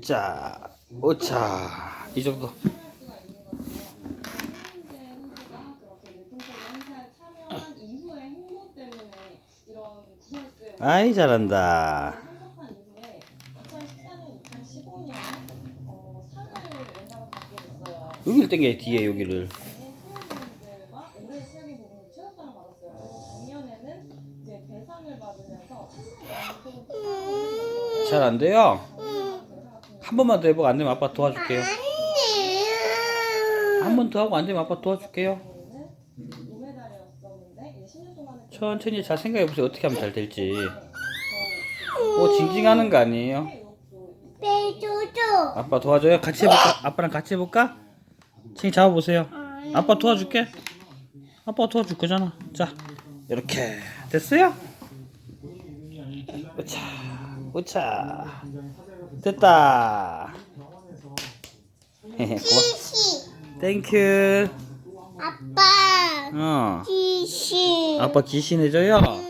자, 오차. 이 정도. 아이, 잘한다. 6일 땡겨, 뒤에 여기를. 잘 안 돼요? 한 번만 더 해보고 안 되면 아빠 도와줄게요. 한 번 더 하고 안 되면 아빠 도와줄게요. 천천히 잘 생각해 보세요. 어떻게 하면 잘 될지. 뭐 징징하는 거 아니에요? 빼줘줘. 아빠 도와줘요. 같이 해볼까? 아빠랑 같이 해볼까? 챙 잡아 보세요. 아빠 도와줄게. 아빠 도와줄 거잖아. 자, 이렇게 됐어요? 오차, 오차, 됐다. 시시. 땡큐. 아빠. 어. 시시. 아빠 귀신 해줘요.